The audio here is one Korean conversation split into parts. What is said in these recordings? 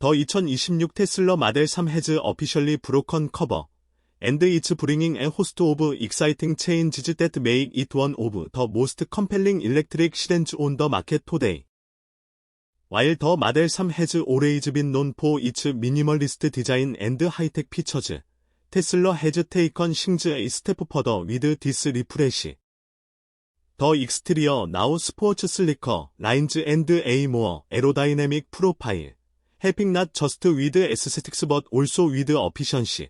더 2026 테슬러 마델 3 해즈 어피셜리 브로컨 커버 and it's bringing a host of exciting changes that make it one of the most compelling electric sirens on the market today. While the Model 3 has always been known for its minimalist design and high-tech features, Tesla has taken things a step further with this refresh. The exterior now sports slicker lines and a more aerodynamic profile. helping not just with aesthetics but also with efficiency.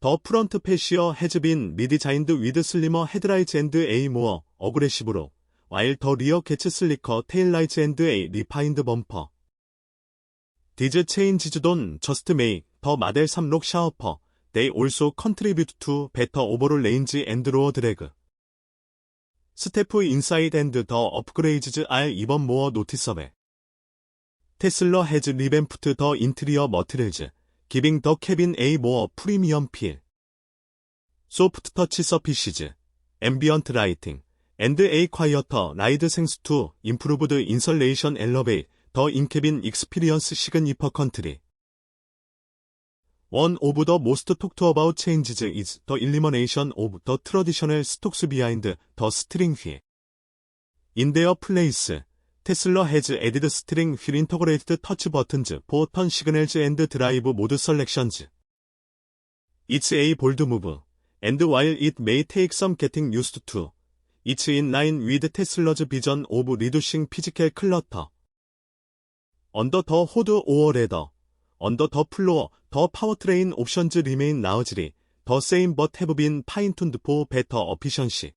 The front fascia has been redesigned with slimmer headlights and a more aggressive look, while the rear gets slicker taillights and a refined bumper. These changes don't just make the model 3 look sharper, they also contribute to better overall range and lower drag. 스태프 인사이드 앤드 더 업그레이즈즈 알 이번 모어 노티서벨 테슬러 헤즈 리뱀프트 더 인트리어 머트레즈, 기빙 더 캐빈 에이 모어 프리미엄 필, 소프트 터치 서피시즈, 앰비언트 라이팅, 앤드 에이 콰이어터 라이드 생스 투 인프루브드 인설레이션 엘러베이 더 인캐빈 익스피리언스 시근 이퍼 컨트리 One of the most talked about changes is the elimination of the traditional stocks behind the string wheel. In their place, 테슬러 헤즈 에디드 스트링 휠 인터그레이티드 터치 버튼즈 보턴 시그널즈 앤드 드라이브 모드 셀렉션즈 It's a bold move, and while it may take some getting used to, it's in line with Tesla's vision of reducing physical clutter. Under the hood or ladder, under the floor, the powertrain options remain largely the same but have been fine-tuned for better efficiency.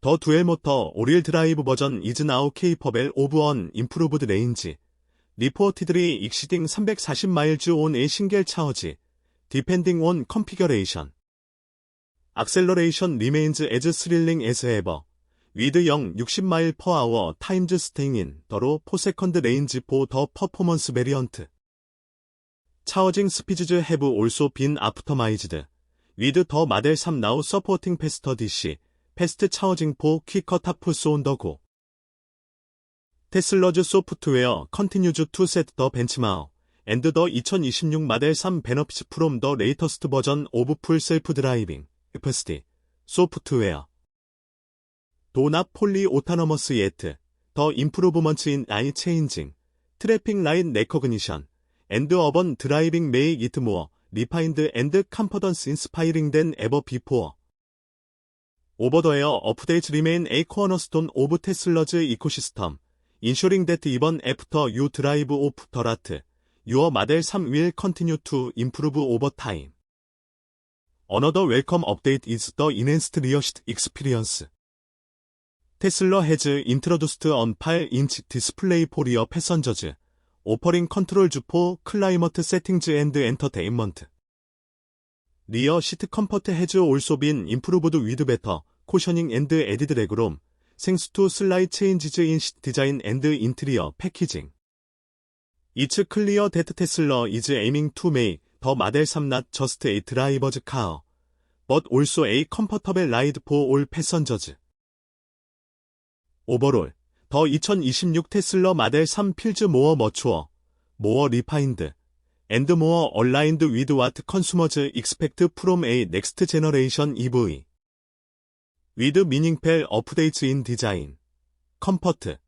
더듀엘모터 오릴 드라이브 버전 이즈 나우 케이퍼벨 오브 l e 프로 a 드 레인지 리포티드리 익시딩 340마일즈 온의 싱겔 차어지. 디펜딩 온 컨피거레이션. 악셀러레이션 리메인즈 에즈 스릴링 에즈 에버. 위드 0 60마일 퍼 아워 타임즈 스테잉인 더로 포세컨드 레인지 포 더 퍼포먼스 베리언트. 차어징 스피즈즈 해브 올소 빈 아프터마이즈드. 위드 더 마델 3 나우 서포팅 페스터 DC. 패스트 차어징포 퀵커타프소 온더고 테슬러즈 소프트웨어 컨티뉴즈 투 세트 더 벤치마우 앤드 더 2026 마델 3 베너피스 프롬 더 레이터스트 버전 오브 풀 셀프 드라이빙 FSD 소프트웨어 도나 폴리 오타너머스 예트 더 임프로브먼츠 인 아이 체인징 트래핑 라인 레커그니션 앤드 어번 드라이빙 메이 이트 모어 리파인드 앤드 캄퍼던스 인스파이링 된 에버 비포어 Over the year, updates remain a cornerstone of Tesla's ecosystem, ensuring that even after you drive off the lot, your Model 3 will continue to improve over time. Another welcome update is the enhanced rear seat experience. Tesla has introduced an 8-inch display for rear passengers, offering controls for climate settings and entertainment. Rear seat comfort has also been improved with better, 코셔닝 앤드 에디드레그롬, 생수투 슬라이 체인지즈 인 디자인 앤드 인테리어 패키징. 이츠 클리어 데트 테슬러 이즈 에이밍 투 메이 더 마델 3낫 저스트 에이 드라이버즈 카어 b 올 t also a c o m f o r t a b l 오버롤 더2026 테슬러 마델 3 필즈 모어 머추어 모어 리파인드 앤드 모어 얼라인드 위드 와트 컨슈머즈 익스펙트 프롬 a 넥스트 제너레이션 EV with meaningful updates in design, comfort,